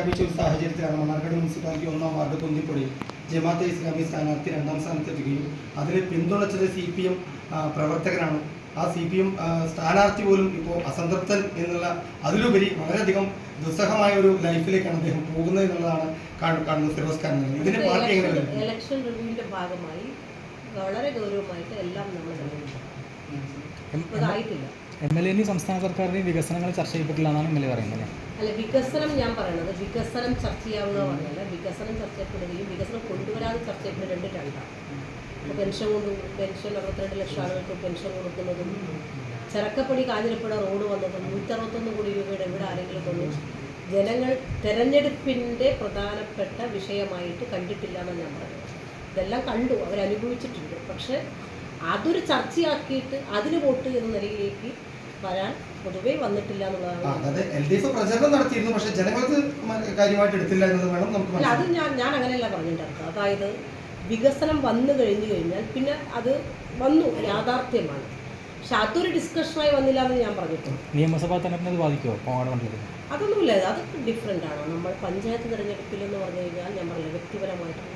പ്രഖ്യാപിച്ച ഒരു സാഹചര്യത്തിലാണ് മണ്ണാർക്കാട് മുനിസിപ്പാലിറ്റി ഒന്നാം വാർഡ് പൊന്തിപ്പൊടി ജമാഅത്തെ ഇസ്ലാമി സ്ഥാനാർത്ഥി രണ്ടാം സ്ഥാനത്തെത്തുകയും അതിനെ പിന്തുണച്ചത് സി പി എം പ്രവർത്തകരാണ് ആ സി പി എം സ്ഥാനാർത്ഥി പോലും ഇപ്പോൾ അസംതൃപ്തൻ എന്നുള്ള അതിലുപരി വളരെയധികം ദുസ്സഹമായ ഒരു ലൈഫിലേക്കാണ് അദ്ദേഹം പോകുന്നത് എന്നുള്ളതാണ് കാണു- കാണുന്നത് ഫിറോസ് ഇതിന്റെ ഇതിനെ പാർട്ടി എങ്ങനെ ഇലക്ഷൻ റിവ്യൂവിന്റെ ഭാഗമായി വളരെ ഗൗരവമായിട്ട് എല്ലാം നമ്മൾ അതായിട്ടില്ല എം എൽ എന്റെയും സംസ്ഥാന സർക്കാരിന്റെ വികസനങ്ങൾ ചർച്ച ചെയ്യപ്പെട്ടില്ല എന്നാണ് എം എൽ എ പറയുന്നത് അല്ലേ? വികസനം ഞാൻ പറയുന്നത് വികസനം ചർച്ച ചെയ്യാവുന്ന വികസനം ചർച്ച ചെയ്യപ്പെടുകയും വികസനം കൊണ്ടുവരാതെ ചർച്ച ചെയ്യപ്പെടുന്ന രണ്ട് രണ്ടാണ്. പെൻഷൻ കൊണ്ട് പെൻഷൻ അറുപത്തിരണ്ട് ലക്ഷം ആളുകൾക്ക് പെൻഷൻ കൊടുക്കുന്നതും ചരക്കപ്പടി കാഞ്ഞിരപ്പുഴ റോഡ് വന്നതും നൂറ്ററുപത്തൊന്ന് കോടി രൂപയുടെ ഇവിടെ ആരെങ്കിലും തന്നു ജനങ്ങൾ തെരഞ്ഞെടുപ്പിന്റെ പ്രധാനപ്പെട്ട വിഷയമായിട്ട് കണ്ടിട്ടില്ല എന്നാണ് ഞാൻ പറയുന്നത്. ഇതെല്ലാം കണ്ടു അവരനുഭവിച്ചിട്ടുണ്ട്. പക്ഷേ അതൊരു ചർച്ചയാക്കിയിട്ട് അതിന് വോട്ട് എന്ന നിലയിലേക്ക് വരാൻ പൊതുവേ വന്നിട്ടില്ല എന്നുള്ളതാണ്. അത് ഞാൻ ഞാൻ അങ്ങനെയല്ല പറഞ്ഞിട്ടുണ്ടായിരുന്നത് അതായത് വികസനം വന്നു കഴിഞ്ഞു കഴിഞ്ഞാൽ പിന്നെ അത് വന്നു യാഥാർത്ഥ്യമാണ്. പക്ഷെ അതൊരു ഡിസ്കഷനായി വന്നില്ല എന്ന് ഞാൻ പറഞ്ഞിട്ടുണ്ട് നിയമസഭാ തെരഞ്ഞെടുപ്പിനെ അത് ബാധിക്കുമോ അതൊന്നുമില്ല അത് ഡിഫറെന്റ് ആണ്. നമ്മൾ പഞ്ചായത്ത് തിരഞ്ഞെടുപ്പിൽ എന്ന് പറഞ്ഞു കഴിഞ്ഞാൽ ഞാൻ പറഞ്ഞില്ല വ്യക്തിപരമായിട്ടുള്ള